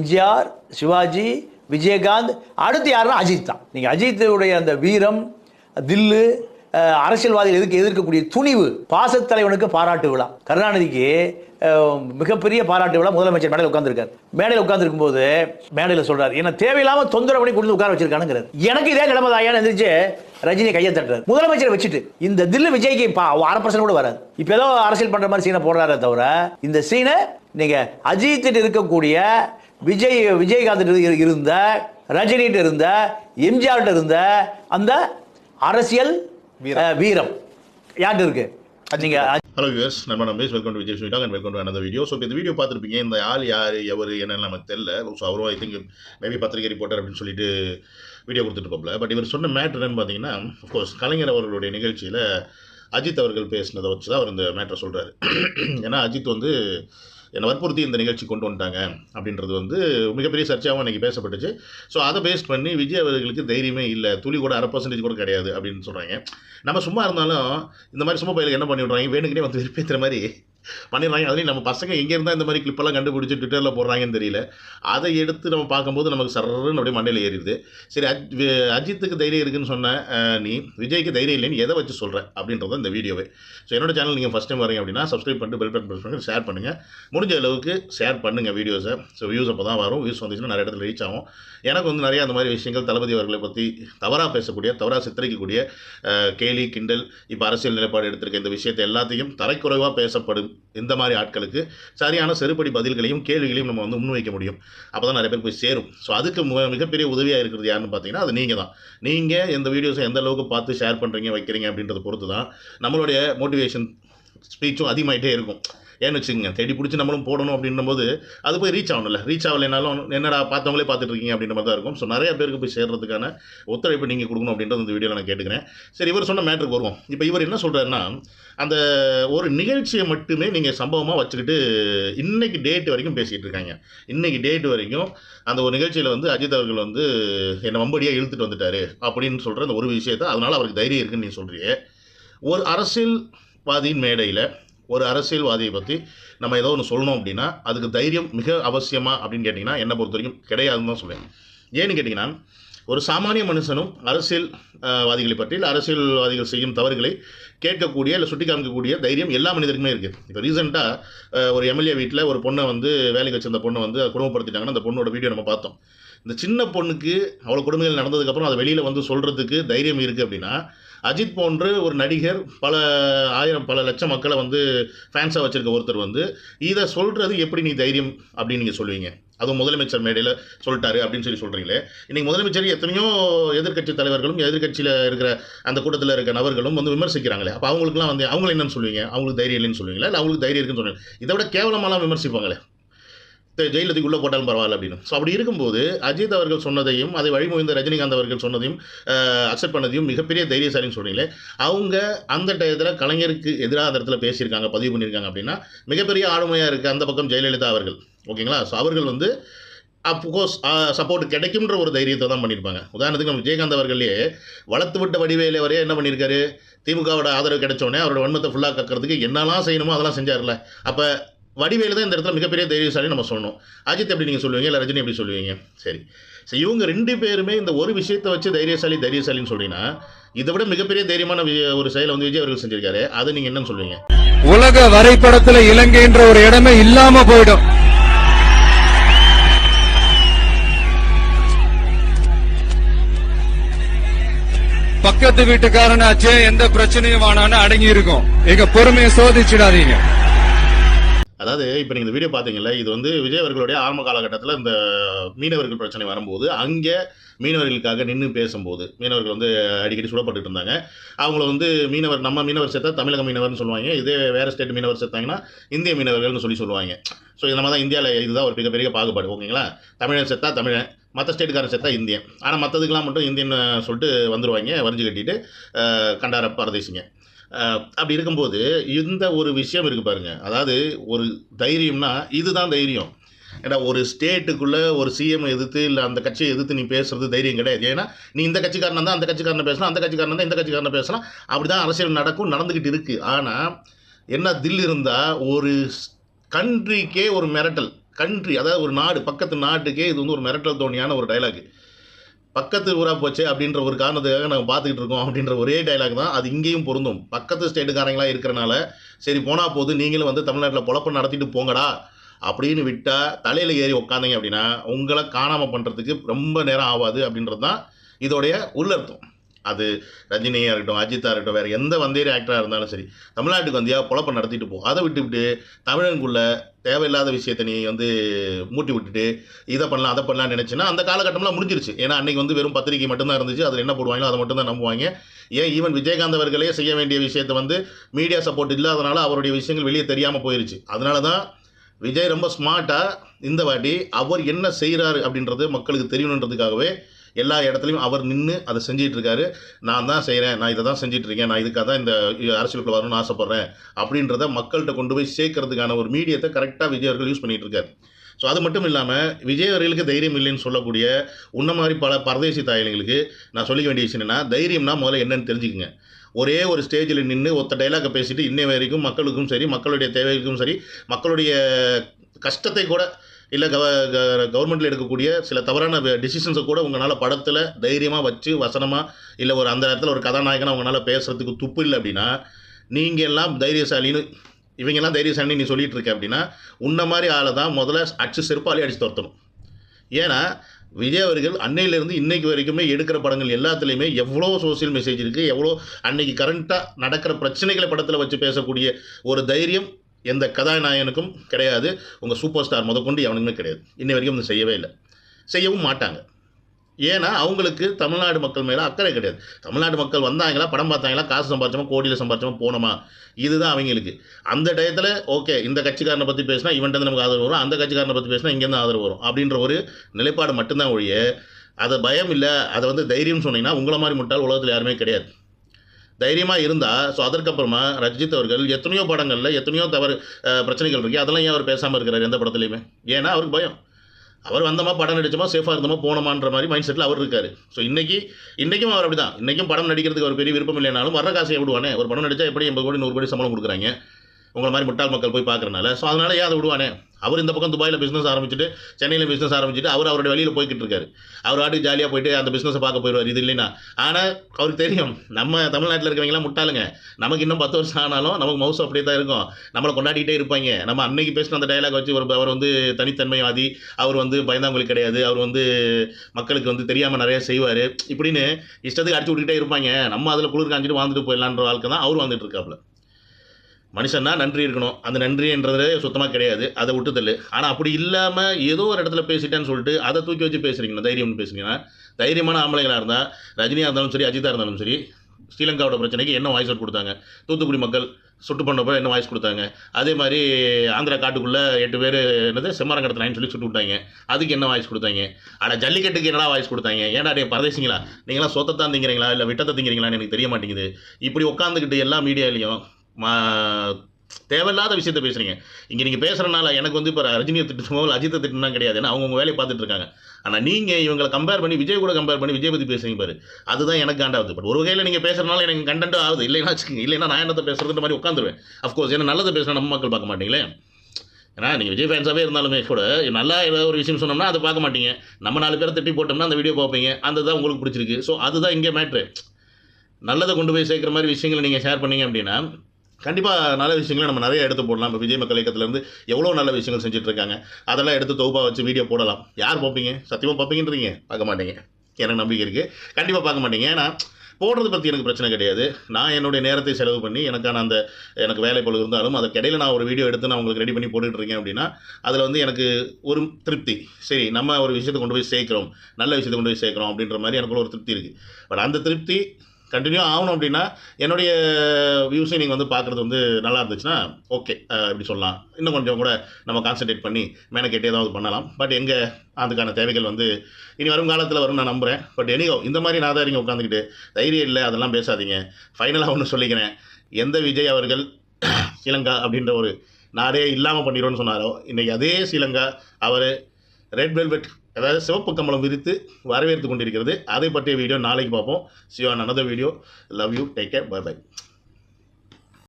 எம்ஜிஆர் சிவாஜி விஜயகாந்த் அடுத்து யாருன்னா அஜித் தான். நீங்கள் அஜித்துடைய அந்த வீரம் தில்லு அரசியல்வாதிகள் எதிர்க்க எதிர்க்கக்கூடிய துணிவு பாசத்தலைவனுக்கு பாராட்டு விழா. கருணாநிதிக்கு மிகப்பெரிய பாராட்டு விழா முதலமைச்சர் மேடையில் உட்காந்துருக்காரு மேடையில் உட்காந்துருக்கும் போது மேடையில் சொல்றாரு என்ன தேவையில்லாம தொந்தரவு பண்ணி கொண்டு உட்கார வச்சிருக்கானுங்கிறார். எனக்கு இதே நிலைமை தாயான்னு எந்திரிச்சு ரஜினி கையை தட்டுறாரு. முதலமைச்சரை வச்சுட்டு இந்த தில்லு விஜய்க்கு அரை பர்சன்ட் கூட வராது. இப்போ ஏதோ அரசியல் பண்ற மாதிரி சீனை போடுறாரே தவிர இந்த சீனை நீங்க அஜித்திட்டு இருக்கக்கூடிய விஜய் விஜயகாந்த் இரு- இருந்த ரஜினிட்டு இருந்த எம்ஜிஆர்ட்ட இருந்த அந்த அரசியல் வீரம். யார்கிட்ட இருக்கு? நீங்க ஹலோ யூஎஸ் நம்ம நம்ம welcome to Vijay sweet talk and welcome to another video so இப்போ இந்த வீடியோ பார்த்துருப்பீங்க இந்த ஆள் யார் எவர் என்னன்னு நமக்கு தெரியல. ஸோ அவரும் ஐ திங்க் மேபி பத்திரிகை ரிப்போர்ட்டர் அப்படின்னு சொல்லிட்டு வீடியோ கொடுத்துட்டு பட் இவர் சொன்ன மேட்ரு என்னன்னு பார்த்தீங்கன்னா கோர்ஸ் கலைஞர் அவர்களுடைய நிகழ்ச்சியில் அஜித் அவர்கள் பேசினதை வச்சு தான் அவர் இந்த மேட்ரை சொல்கிறாரு ஏன்னா அஜித் வந்து என்னை வற்புறுத்தி இந்த நிகழ்ச்சி கொண்டு வந்துட்டாங்க அப்படின்றது வந்து மிகப்பெரிய சர்ச்சையாகவும் இன்றைக்கி பேசப்பட்டுச்சு. ஸோ அதை பேஸ் பண்ணி விஜய் அவர்களுக்கு தைரியமே இல்லை. துளி கூட அரை பர்சன்டேஜ் கூட கிடையாது அப்படின்னு சொல்கிறாங்க நம்ம சும்மா இருந்தாலும் இந்த மாதிரி சும்மா பயிலுக்கு என்ன பண்ணி விட்றாங்க வேணுக்குனே வந்து விருப்பேற்றுற மாதிரி பண்ணிடுறாங்க. அதுலேயும் நம்ம பசங்க எங்கே இருந்தால் இந்த மாதிரி கிளிப்பெல்லாம் கண்டுபிடிச்சி ட்விட்டரில் போடுறாங்கன்னு தெரியல. அதை எடுத்து நம்ம பார்க்கும்போது நமக்கு சர்றன்னு அப்படியே மண்டையில் ஏறிடுது. சரி அஜ் வி- அஜித்துக்கு தைரியம் இருக்குன்னு சொன்ன நீ விஜய்க்கு தைரியம் இல்லைன்னு எதை வச்சு சொல்கிற அப்படின்றது இந்த வீடியோவை. ஸோ என்னோட சேனல் நீங்கள் ஃபஸ்ட் டைம் வரீங்க அப்படின்னா சப்ஸ்கிரைப் பண்ணிட்டு பெல் பட்டன் ப்ரெஸ் பண்ணி ஷேர் பண்ணுங்கள் முடிஞ்ச அளவுக்கு ஷேர் பண்ணுங்கள் வீடியோஸை ஸோ வியூஸ் அப்போ தான் வரும். வியூஸ் வந்துச்சுன்னா நிறைய இடத்துல ரீச் ஆகும். எனக்கு வந்து நிறைய அந்த மாதிரி விஷயங்கள் தளபதி அவர்களை பற்றி தவறாக பேசக்கூடிய தவறாக சித்தரிக்கக்கூடிய கேலி கிண்டல் இப்போ அரசியல் நிலைப்பாடு எடுத்திருக்க இந்த விஷயத்தை எல்லாத்தையும் தரைக்குறைவாக பேசப்படும் இந்த மாதிரி ஆட்களுக்கு சரியான செருப்படி பதில்களையும் கேள்விகளையும் நம்ம வந்து முன்வைக்க முடியும். அப்போ தான் நிறைய பேர் போய் சேரும். ஸோ அதுக்கு மிகப்பெரிய உதவியாக இருக்கிறது யாருன்னு பார்த்தீங்கன்னா அது நீங்கள் தான். நீங்கள் இந்த வீடியோஸை எந்த அளவுக்கு பார்த்து ஷேர் பண்ணுறீங்க வைக்கிறீங்க அப்படின்றத பொறுத்து தான் நம்மளுடைய மோட்டிவேஷன் ஸ்பீச்சும் அதிகமாகிட்டே இருக்கும். ஏன்னு வச்சுக்கோங்க தேடி பிடிச்சி நம்மளும் போடணும் அப்படின்னும் போது அது போய் ரீச் ஆகணும்ல. ரீச் ஆகலைனாலும் என்னடா பார்த்தவங்களே பார்த்துட்டு இருக்கீங்க அப்படின்ற மாதிரி தான் இருக்கும். ஸோ நிறைய பேருக்கு போய் சேர்றதுக்கான ஒத்துழைப்பு நீங்கள் கொடுக்கணும் அப்படின்றது இந்த வீடியோவில் நான் கேட்டுக்கிறேன். சரி இவர் சொன்ன மேட்ருக்கு வருவோம். இப்போ இவர் என்ன சொல்கிறாருன்னா அந்த ஒரு நிகழ்ச்சியை மட்டுமே நீங்கள் சம்பவமாக வச்சுக்கிட்டு இன்னைக்கு டேட் வரைக்கும் பேசிகிட்டு இருக்காங்க. இன்னைக்கு டேட் வரைக்கும் அந்த ஒரு நிகழ்ச்சியில் வந்து அஜித் அவர்கள் வந்து என்னை வம்படியாக இழுத்துட்டு வந்துட்டாரு அப்படின்னு சொல்கிற அந்த ஒரு விஷயத்தை அதனால் அவருக்கு தைரியம் இருக்குன்னு நீ சொல்கிறியே ஒரு அரசியல்வாதியின் மேடையில் ஒரு அரசியல்வாதியை பற்றி நம்ம ஏதோ ஒன்று சொல்லணும் அப்படின்னா அதுக்கு தைரியம் மிக அவசியமா அப்படின்னு கேட்டிங்கன்னா என்னை பொறுத்த வரைக்கும் கிடையாதுன்னு தான் சொல்லுவேன் ஏன்னு கேட்டிங்கன்னா ஒரு சாமானிய மனுஷனும் அரசியல்வாதிகளை பற்றி இல்லை அரசியல்வாதிகள் செய்யும் தவறுகளை கேட்கக்கூடிய இல்லை சுட்டி காமிக்கக்கூடிய தைரியம் எல்லா மனிதருக்குமே இருக்குது இப்போ ரீசெண்டாக ஒரு எம்எல்ஏ வீட்டில் ஒரு பொண்ணை வந்து வேலைக்கு வச்சிருந்த பொண்ணை வந்து குடும்பப்படுத்திட்டாங்கன்னா அந்த பொண்ணோட வீடியோ நம்ம பார்த்தோம். இந்த சின்ன பொண்ணுக்கு அவ்வளோ கொடுமைகள் நடந்ததுக்கப்புறம் அதை வெளியில் வந்து சொல்கிறதுக்கு தைரியம் இருக்குது அப்படின்னா அஜித் போன்று ஒரு நடிகர் பல ஆயிரம் பல லட்சம் மக்களை வந்து ஃபேன்ஸாக வச்சுருக்க ஒருத்தர் வந்து இதை சொல்கிறது எப்படி நீ தைரியம் அப்படின்னு நீங்கள் சொல்லுவீங்க? அதுவும் முதலமைச்சர் மேடையில் சொல்லிட்டாரு அப்படின்னு சொல்லி சொல்கிறீங்களே இன்றைக்கி முதலமைச்சர் எத்தனையோ எதிர்க்கட்சி தலைவர்களும் எதிர்க்கட்சியில் இருக்கிற அந்த கூட்டத்தில் இருக்கிற நபர்களும் வந்து விமர்சிக்கிறாங்களே. அப்போ அவங்களுக்குலாம் வந்து அவங்கள என்னன்னு சொல்லுவீங்க? அவங்களுக்கு தைரியம் இல்லைன்னு சொல்லுவீங்களா? இல்லை அவங்களுக்கு தைரியம் இருக்குன்னு சொல்லுவீங்க இதை விட கேவலமாலாம் விமர்சிப்பாங்களே. ஜெயிலத்துக்கு உள்ளே போட்டாலும் பரவாயில்ல அப்படின்னு. ஸோ அப்படி இருக்கும்போது அஜித் அவர்கள் சொன்னதையும் அதை வழிமொழிந்த ரஜினிகாந்த் அவர்கள் சொன்னதையும் அக்செப்ட் பண்ணதையும் மிகப்பெரிய தைரியசாலின்னு சொன்னீங்களே அவங்க அந்த டயத்தில் கலைஞருக்கு எதிராக அந்த இடத்துல பேசியிருக்காங்க பதிவு பண்ணியிருக்காங்க அப்படின்னா மிகப்பெரிய ஆளுமையாக இருக்குது அந்த பக்கம் ஜெயலலிதா அவர்கள். ஓகேங்களா? ஸோ அவர்கள் வந்து அப்கோர்ஸ் சப்போர்ட் கிடைக்கும்ன்ற ஒரு தைரியத்தை தான் பண்ணியிருப்பாங்க. உதாரணத்துக்கு நம்ம விஜயகாந்த் அவர்களே வளர்த்து விட்ட வடிவேலு வரையே என்ன பண்ணியிருக்காரு? திமுகவோட ஆதரவு கிடைச்சோடனே அவரோட வன்மத்தை ஃபுல்லாக கக்கிறதுக்கு என்னெல்லாம் செய்யணுமோ அதெல்லாம் செஞ்சார்ல அப்போ வடிவேலு தான் இந்த இடத்துல மிகப்பெரிய தைரியசாலி நம்ம சொல்லணும். அஜித் எப்படி நீங்கள் சொல்லுவீங்க? இல்லை ரஜினி எப்படி சொல்லுவீங்க? சரி. சரி இவங்க ரெண்டு பேருமே இந்த ஒரு விஷயத்தை வச்சு தைரியசாலி தைரியசாலின்னு சொன்னீங்கன்னா இதை விட மிகப்பெரிய தைரியமான ஒரு செயலை வந்து விஜய் அவர்கள் செஞ்சிருக்காரு. அதை நீங்கள் என்னன்னு சொல்லுவீங்க? உலக வரைபடத்துல இலங்கைன்ற ஒரு இடமே இல்லாம போயிடும். பக்கத்து வீட்டுக்காரனாச்சே எந்த பிரச்சனையும் வானான்னு அடங்கி இருக்கும் எங்க பொறுமையை சோதிச்சிடாதீங்க. அதாவது இப்போ நீங்கள் இந்த வீடியோ பார்த்தீங்கல்ல இது வந்து விஜய் அவர்களுடைய ஆரம்ப காலகட்டத்தில் இந்த மீனவர்கள் பிரச்சனை வரும்போது அங்கே மீனவர்களுக்காக நின்று பேசும்போது மீனவர்கள் வந்து அடிக்கடி சுடப்பட்டு இருந்தாங்க. அவங்கள வந்து மீனவர் நம்ம மீனவர் சேர்த்தா தமிழக மீனவர்னு சொல்லுவாங்க. இதே வேறு ஸ்டேட் மீனவர் சேர்த்தாங்கன்னா இந்திய மீனவர்கள்னு சொல்லி சொல்லுவாங்க. ஸோ இது நம்ம தான் இந்தியாவில் இதுதான் ஒரு மிகப்பெரிய பாகுபாடு ஓகேங்களா? தமிழன் சேர்த்தா தமிழன் மற்ற ஸ்டேட்டுக்காரன் சேர்த்தா இந்தியன். ஆனால் மற்றதுக்கெல்லாம் மட்டும் இந்தியன்னு சொல்லிட்டு வந்துடுவாங்க வரைஞ்சி கட்டிட்டு கண்டார பரதேசிங்க. அப்படி இருக்கும்போது இந்த ஒரு விஷயம் இருக்குது பாருங்க. அதாவது ஒரு தைரியம்னா இதுதான் தைரியம். ஏன்னா ஒரு ஸ்டேட்டுக்குள்ளே ஒரு சிஎம் எதிர்த்து இல்லை அந்த கட்சியை எதிர்த்து நீ பேசுறது தைரியம் கிடையாது. ஏன்னா நீ இந்த கட்சிக்காரன் தான் அந்த கட்சிக்காரனை பேசலாம் அந்த கட்சிக்காரன் தான் இந்த கட்சிக்காரனை பேசலாம். அப்படி தான் அரசியல் நடக்கும் நடந்துக்கிட்டு இருக்குது ஆனால் என்ன தில் இருந்தால் ஒரு கண்ட்ரிக்கே ஒரு மிரட்டல். கண்ட்ரி அதாவது ஒரு நாடு பக்கத்து நாட்டுக்கே இது வந்து ஒரு மிரட்டல் தோணியான ஒரு டைலாக் பக்கத்து ஊராக போச்சு அப்படின்ற ஒரு காரணத்துக்காக நாங்கள் பார்த்துக்கிட்டு இருக்கோம் அப்படின்ற ஒரே டைலாக் தான். அது இங்கேயும் பொருந்தும். பக்கத்து ஸ்டேட்டுக்காரங்களாக இருக்கிறனால சரி போனால் போது நீங்களும் வந்து தமிழ்நாட்டில் பொழப்பு நடத்திட்டு போங்கடா அப்படின்னு விட்டால் தலையில் ஏறி உட்காந்தீங்க அப்படின்னா உங்களை காணாமல் பண்ணுறதுக்கு ரொம்ப நேரம் ஆகாது அப்படின்றது தான் இதோடைய உள்ளர்த்தம் அது ரஜினியாக இருக்கட்டும் அஜித்தாக இருக்கட்டும் வேறு எந்த வந்தேரி ஆக்டராக இருந்தாலும் சரி தமிழ்நாட்டுக்கு வந்தியா பொழப்ப நடத்திட்டு போ. அதை விட்டுவிட்டு தமிழனுக்குள்ள தேவையில்லாத விஷயத்தை நீ வந்து மூட்டி விட்டுட்டு இதை பண்ணலாம் அதை பண்ணலாம் நினச்சின்னா அந்த காலகட்டம்லாம் முடிஞ்சிருச்சு. ஏன்னா அன்னைக்கு வந்து வெறும் பத்திரிக்கை மட்டும்தான் இருந்துச்சு. அதில் என்ன போடுவாங்களோ அதை மட்டும் தான் நம்புவாங்க. ஏன் ஈவன் விஜயகாந்த் அவர்களே செய்ய வேண்டிய விஷயத்தை வந்து மீடியா சப்போர்ட் இல்லாதனால அவருடைய விஷயங்கள் வெளியே தெரியாமல் போயிருச்சு. அதனால தான் விஜய் ரொம்ப ஸ்மார்ட்டாக இந்த வாட்டி அவர் என்ன செய்கிறாரு அப்படின்றது மக்களுக்கு தெரியணுன்றதுக்காகவே எல்லா இடத்துலையும் அவர் நின்று அதை செஞ்சிட்டு இருக்காரு நான் தான் செய்கிறேன் நான் இதை தான் செஞ்சிட்டு இருக்கேன் நான் இதுக்காக தான் இந்த அரசியலுக்குள்ள வரணும்னு ஆசைப்பட்றேன் அப்படின்றத மக்கள்கிட்ட கொண்டு போய் சேர்க்கறதுக்கான ஒரு மீடியத்தை கரெக்டாக விஜய் அவர்கள் யூஸ் பண்ணிகிட்டு இருக்காரு ஸோ அது மட்டும் இல்லாமல் விஜய் அவர்களுக்கு தைரியம் இல்லைன்னு சொல்லக்கூடிய உன்ன மாதிரி பல பரதேசி தாயலைங்களுக்கு நான் சொல்லிக்க வேண்டிய விஷயம் என்னென்னா தைரியம்னா முதல்ல என்னன்னு தெரிஞ்சுக்கங்க. ஒரே ஒரு ஸ்டேஜில் நின்று ஒத்த டைலாக பேசிட்டு இன்னை வரைக்கும் மக்களுக்கும் சரி மக்களுடைய தேவைகளுக்கும் சரி மக்களுடைய கஷ்டத்தை கூட இல்லை கவ கவர்மெண்ட்டில் எடுக்கக்கூடிய சில தவறான டிசிஷன்ஸை கூட உங்களால் படத்தில் தைரியமாக வச்சு வசனமாக இல்லை ஒரு அந்த இடத்துல ஒரு கதாநாயகனை உங்களால் பேசுகிறதுக்கு துப்பு இல்லை அப்படின்னா நீங்கள் எல்லாம் தைரியசாலின்னு இவங்கெல்லாம் தைரியசாலின்னு நீ சொல்லிட்டு இருக்க அப்படின்னா உன்ன மாதிரி ஆளை தான் முதல்ல அடிச்சு செருப்பாலே அடித்து துரத்தணும். ஏன்னா விஜய் அவர்கள் அன்னையிலேருந்து இன்றைக்கு வரைக்குமே எடுக்கிற படங்கள் எல்லாத்துலேயுமே எவ்வளோ சோஷியல் மெசேஜ் இருக்குது எவ்வளோ அன்னைக்கு கரண்ட்டாக நடக்கிற பிரச்சனைகளை படத்தில் வச்சு பேசக்கூடிய ஒரு தைரியம் எந்த கதாநாயகனுக்கும் கிடையாது. உங்கள் சூப்பர் ஸ்டார் முதற்கொண்டு எவனுக்குமே கிடையாது. இன்னை வரைக்கும் வந்து செய்யவே இல்லை. செய்யவும் மாட்டாங்க. ஏன்னா அவங்களுக்கு தமிழ்நாடு மக்கள் மேலே அக்கறை கிடையாது. தமிழ்நாடு மக்கள் வந்தாங்களா படம் பார்த்தாங்களா காசு சம்பாரிச்சோமா கோடியில் சம்பாரிச்சோமா போனோமா? இதுதான் அவங்களுக்கு. அந்த டயத்தில் ஓகே இந்த கட்சிக்காரனை பற்றி பேசினா இவன்ட்டு நமக்கு ஆதரவு வரும். அந்த கட்சிக்காரனை பற்றி பேசினா இங்கேருந்து ஆதரவு வரும். அப்படின்ற ஒரு நிலைப்பாடு மட்டும்தான் ஒழிய அதை பயம் இல்லை அதை வந்து தைரியம் சொன்னீங்கன்னா உங்களை மாதிரி முட்டால் உலகத்தில் யாருமே கிடையாது. தைரியமாக இருந்தால் ஸோ அதற்கப்புறமா ரஜித் அவர்கள் எத்தனையோ படங்களில் எத்தனையோ தவறு பிரச்சனைகள் இருக்குது அதெல்லாம் ஏன் அவர் பேசாமல் இருக்கிறார் எந்த படத்துலையுமே? ஏன்னா அவருக்கு பயம். அவர் வந்தமா படம் நடித்தோமா சேஃபாக இருந்தோமா போனோமான்ற மாதிரி மைண்ட் செட்டில் அவர் இருக்கார். ஸோ இன்றைக்கி இன்றைக்கும் அவர் அப்படி தான் இன்றைக்கும் படம் நடிக்கிறதுக்கு ஒரு பெரிய விருப்பம் இல்லைனாலும் வர காசை விடுவானே. ஒரு படம் நடித்தா எப்படி எண்பது கோடி நூறு கோடி சம்பளம் கொடுக்குறாங்க? உங்களை மாதிரி முட்டாள் மக்கள் போய் பார்க்கறனால. ஸோ அதனால் ஏன் அதை விடுவானே? அவர் இந்த பக்கம் துபாயில் பிஸ்னஸ் ஆரம்பிச்சுட்டு சென்னையில் பிஸ்னஸ் ஆரம்பிச்சுட்டு அவர் அவருடைய வெளியில் போய்கிட்டு இருக்காரு அவர் வாட்டுக்கு ஜாலியாக போயிட்டு அந்த பிஸ்னஸை பார்க்க போயிடுவார். இது இல்லைன்னா. ஆனால் அவருக்கு தெரியும் நம்ம தமிழ்நாட்டில் இருக்கிறவங்களாம் முட்டாளுங்க. நமக்கு இன்னும் பத்து வருஷம் ஆனாலும் நமக்கு மவுஸ் அப்படியே தான் இருக்கும். நம்மளை கொண்டாடிக்கிட்டே இருப்பாங்க. நம்ம அன்னைக்கு பேசின அந்த டைலாக் வச்சு ஒரு அவர் வந்து தனித்தன்மைவாதி அவர் வந்து பயந்தாங்குழி கிடையாது அவர் வந்து மக்களுக்கு வந்து தெரியாமல் நிறைய செய்வார். இப்படின்னு இஷ்டத்துக்கு அடிச்சு விட்டுக்கிட்டே இருப்பாங்க. நம்ம அதில் குளிர் காஞ்சிட்டு வாழ்ந்துட்டு போயிடலான்ற வாழ்க்கை தான் அவர் வந்துட்டு இருக்காப்புல. மனுஷன்னா நன்றி இருக்கணும். அந்த நன்றின்றதே சுத்தமாக கிடையாது. அதை விட்டு தள்ளு. ஆனால் அப்படி இல்லாமல் ஏதோ ஒரு இடத்துல பேசிட்டேன்னு சொல்லிட்டு அதை தூக்கி வச்சு பேசுகிறீங்க தைரியம்னு பேசுகிறீங்கன்னா தைரியமான ஆம்பளைகளாக இருந்தால் ரஜினியாக இருந்தாலும் சரி அஜித்தாக இருந்தாலும் சரி ஸ்ரீலங்காவோட பிரச்சனைக்கு என்ன வாய்ஸ் அவுட் கொடுத்தாங்க? தூத்துக்குடி மக்கள் சுட்டு பண்ணப்போ என்ன வாய்ஸ் கொடுத்தாங்க? அதே மாதிரி ஆந்திரா காட்டுக்குள்ளே எட்டு பேர் என்னது செம்மரம் கடத்தினான்னு சொல்லி சுட்டு விட்டாங்க. அதுக்கு என்ன வாய்ஸ் கொடுத்தாங்க? ஆனால் ஜல்லிக்கட்டுக்கு என்னடா வாய்ஸ் கொடுத்தாங்க? ஏன்டா டே பரதேசிங்களா? நீங்களாம் சொத்தத்தான் திங்கிறீங்களா? இல்லை விட்டத்தை திங்கிறீங்களான்னு எனக்கு தெரிய மாட்டேங்குது. இப்படி உட்காந்துக்கிட்டு எல்லா மீடியாலையும் தேவையில்லாத விஷயத்த பேசுறீங்க. இங்கே நீங்கள் பேசுகிறனால எனக்கு வந்து இப்போ ரஜினியை திட்டமோ இல்லை அஜித்தை திட்டம்னா கிடையாது. ஏன்னா அவங்கவுங்க வேலையை பார்த்துட்டு இருக்காங்க. ஆனால் நீங்கள் இவங்களை கம்பேர் பண்ணி விஜய் கூட கம்பேர் பண்ணி விஜய் பற்றி பேசுறீங்க பாரு. அதுதான் எனக்கு காண்டாவது. பட் ஒரு வகையில் நீங்கள் பேசுகிறனால எனக்கு கண்டென்ட் ஆகுது. இல்லைன்னா வச்சுக்கோங்க. இல்லைன்னா நான் என்னத்தை பேசுகிறதுன்ற மாதிரி உட்காந்துருவேன் அஃப்கோர்ஸ் ஏன்னா நல்லதை பேசினா நம்ம மக்கள் பார்க்க மாட்டீங்களே? ஏன்னா நீங்கள் விஜய் ஃபேன்ஸாகவே இருந்தாலுமே கூட நல்லா ஏதாவது ஒரு விஷயம் சொன்னோம்னா அதை பார்க்க மாட்டீங்க. நம்ம நாலு பேரை திட்டி போட்டோம்னா அந்த வீடியோ பார்ப்பீங்க. அந்த தான் உங்களுக்கு பிடிச்சிருக்கு. ஸோ அதுதான் இங்கே மேட்ரு நல்லதை கொண்டு போய் சேர்க்குற மாதிரி விஷயங்களை நீங்கள் ஷேர் பண்ணீங்க அப்படின்னா கண்டிப்பாக நல்ல விஷயங்களை நம்ம நிறைய எடுத்து போடலாம். இப்போ விஜய் மக்கள் இயக்கத்துலேருந்து எவ்வளோ நல்ல விஷயங்கள் செஞ்சுட்டு இருக்காங்க. அதெல்லாம் எடுத்து தொகுப்பாக வச்சு வீடியோ போடலாம். யார் பார்ப்பீங்க? சத்தியமாக பார்ப்பீங்கன்றீங்க? பார்க்க மாட்டீங்க. எனக்கு நம்பிக்கை இருக்குது கண்டிப்பாக பார்க்க மாட்டீங்க. ஏன்னா போடுறது பற்றி எனக்கு பிரச்சனை கிடையாது. நான் என்னுடைய நேரத்தை செலவு பண்ணி எனக்கான அந்த எனக்கு வேலை பொழுது இருந்தாலும் அதற்கிடையில் நான் ஒரு வீடியோ எடுத்து நான் உங்களுக்கு ரெடி பண்ணி போட்டுட்டு இருக்கேன் அப்படின்னா அதில் வந்து எனக்கு ஒரு திருப்தி. சரி நம்ம ஒரு விஷயத்தை கொண்டு போய் சேர்க்குறோம். நல்ல விஷயத்தை கொண்டு போய் சேர்க்குறோம் அப்படின்ற மாதிரி எனக்குள்ள ஒரு திருப்தி இருக்குது பட் அந்த திருப்தி கண்டினியூ ஆகணும் அப்படின்னா என்னுடைய வியூஸை நீங்கள் வந்து பார்க்குறது வந்து நல்லா இருந்துச்சுன்னா ஓகே இப்படி சொல்லலாம். இன்னும் கொஞ்சம் கூட நம்ம கான்சென்ட்ரேட் பண்ணி மெனக்கெட்டு ஏதாவது பண்ணலாம். பட் எங்கே அதுக்கான தேவைகள் வந்து இனி வரும் காலத்தில் வரும் நான் நம்புகிறேன் பட் எனியோ இந்த மாதிரி நான் தான் உட்காந்துக்கிட்டு தைரியம் இல்லை அதெல்லாம் பேசாதீங்க. ஃபைனலாக ஒன்று சொல்லிக்கிறேன். எந்த விஜய் அவர்கள் ஸ்ரீலங்கா அப்படின்ற ஒரு நாடே இல்லாமல் பண்ணிடுவோன்னு சொன்னாரோ இன்றைக்கி அதே ஸ்ரீலங்கா அவர் ரெட் வெல்வெட் அதாவது சிவப்பு கம்பளம் விரித்து வரவேற்று கொண்டிருக்கிறது. அதை பற்றிய வீடியோ நாளைக்கு பார்ப்போம். See you another video love you take care bye bye